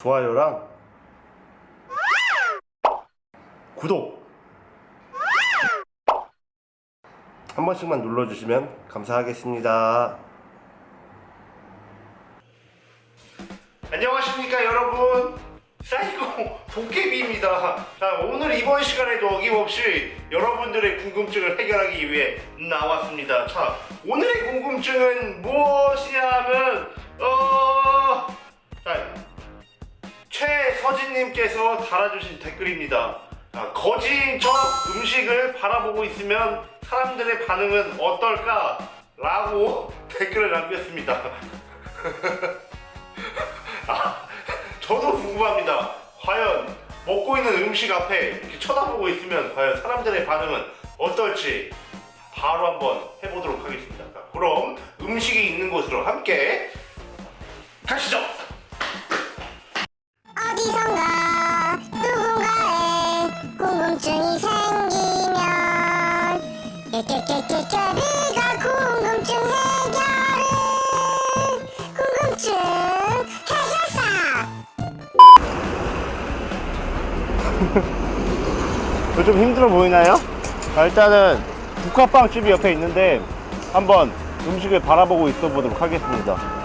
좋아요랑 구독 한 번씩만 눌러주시면 감사하겠습니다. 안녕하십니까 여러분. 사이코 도깨비입니다. 자 오늘 이번 시간에도 어김없이 여러분들의 궁금증을 해결하기 위해 나왔습니다. 자 오늘의 궁금증은 무엇이냐면 서진님께서 달아주신 댓글입니다 자, 거지인 척 음식을 바라보고 있으면 사람들의 반응은 어떨까? 라고 댓글을 남겼습니다 아, 저도 궁금합니다. 과연 먹고 있는 음식 앞에 이렇게 쳐다보고 있으면 과연 사람들의 반응은 어떨지 바로 한번 해보도록 하겠습니다. 자, 그럼 음식이 있는 곳으로 함께 가시죠. 어디선가 누군가의 궁금증이 생기면 깨깨깨깨깨비가 궁금증 해결을 궁금증 해결사 이거 좀 힘들어 보이나요? 자, 일단은 국화빵 집이 옆에 있는데 한번 음식을 바라보고 있어 보도록 하겠습니다.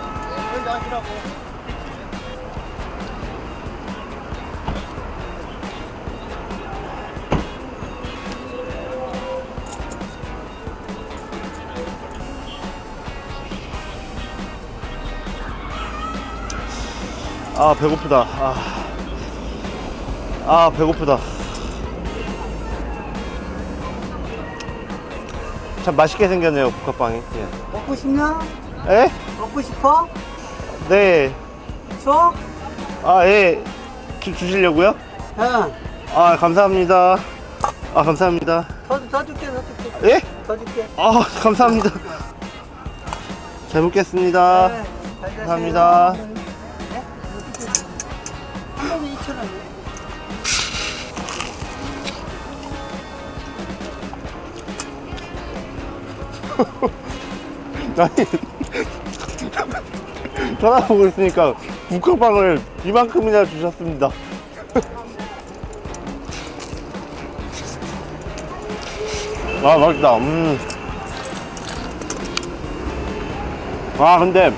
아 배고프다. 아, 아 배고프다. 참 맛있게 생겼네요 국화빵이. 예. 먹고 싶냐? 에? 먹고 싶어? 네. 줘? 아 예. 주, 주시려고요? 응. 아 감사합니다. 아 감사합니다. 더, 더 줄게, 더 줄게. 예? 더 줄게. 아 감사합니다. 잘 먹겠습니다. 네, 잘 자세요. 감사합니다. 2,000원. 아니 쳐다보고 있으니까 국화빵을 이만큼이나 주셨습니다. 아 맛있다. 음. 아 근데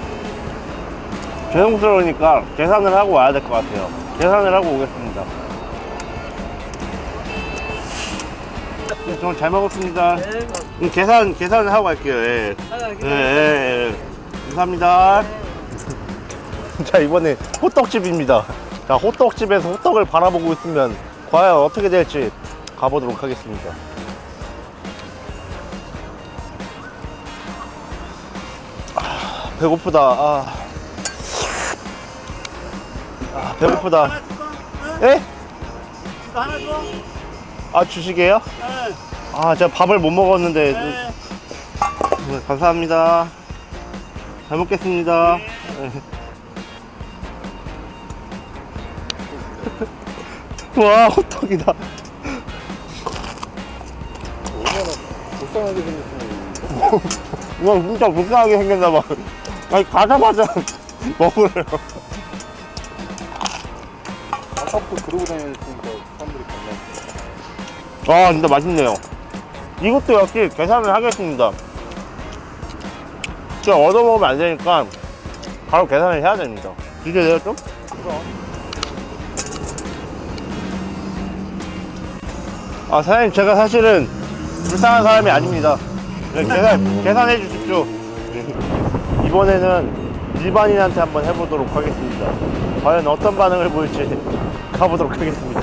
죄송스러우니까 계산을 하고 와야 될 것 같아요. 계산을 하고 오겠습니다. 네, 정말 잘 먹었습니다. 네, 음, 계산 계산을 하고 갈게요. 예. 하나, 예, 예, 예. 감사합니다. 자, 이번에 호떡집입니다. 자, 호떡집에서 호떡을 바라보고 있으면 과연 어떻게 될지 가보도록 하겠습니다. 아, 배고프다. 아. 아, 배고프다. 예? 이거 하나 줘? 아, 주시게요? 네. 아, 제가 밥을 못 먹었는데. 네. 네, 감사합니다. 잘 먹겠습니다. 네. 와, 호떡이다. 불쌍하게 생겼으면 와, 진짜 불쌍하게 생겼나 봐. 아니, 가자마자 먹으래요. 아까부터 그러고 다녔으니까 사람들이 겁나 와, 진짜 맛있네요. 이것도 역시 계산을 하겠습니다. 진짜 얻어먹으면 안 되니까 바로 계산을 해야 됩니다. 주세요, 좀? 아, 사장님, 제가 사실은 불쌍한 사람이 아닙니다. 네, 계산, 계산해 주십시오. 이번에는 일반인한테 한번 해보도록 하겠습니다. 과연 어떤 반응을 보일지 가보도록 하겠습니다.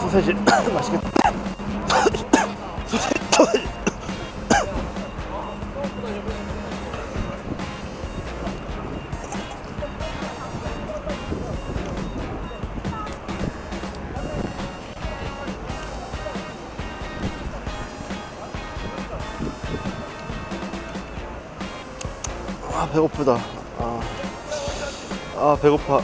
소세지 맛있겠다. 아 배고프다. 아, 아 배고파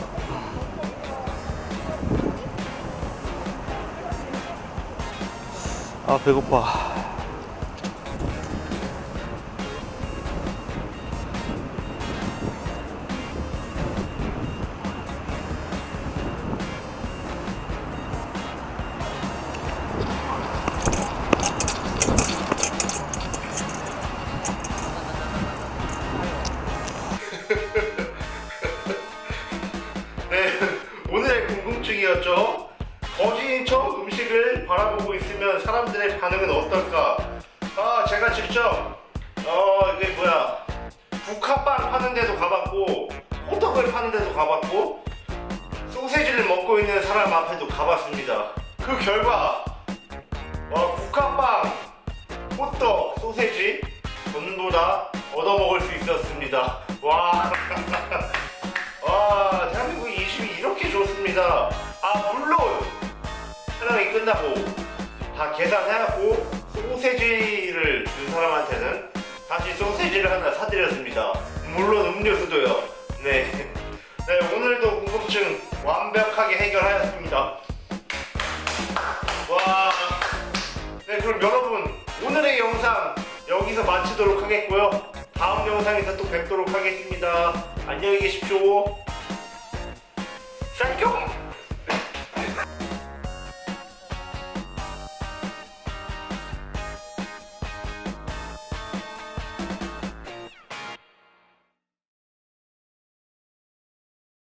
아 배고파 네, 오늘의 궁금증이었죠. 거지인 척 음식을 바라보고 있으면 사람들의 반응은 어떨까? 아, 제가 직접 어 이게 뭐야 국화빵 파는 데도 가봤고 호떡을 파는 데도 가봤고 소세지를 먹고 있는 사람 앞에도 가봤습니다. 그 결과 어, 국화빵, 호떡, 소세지 전부 다 얻어먹을 수 있었습니다. 와. 와 좋습니다 아 물론 촬영이 끝나고 다 계산해갖고 소세지를 준 사람한테는 다시 소세지를 하나 사드렸습니다 물론 음료수도요 네, 네 오늘도 궁금증 완벽하게 해결하였습니다 와 네, 그럼 여러분 오늘의 영상 여기서 마치도록 하겠고요. 다음 영상에서 또 뵙도록 하겠습니다. 안녕히 계십시오.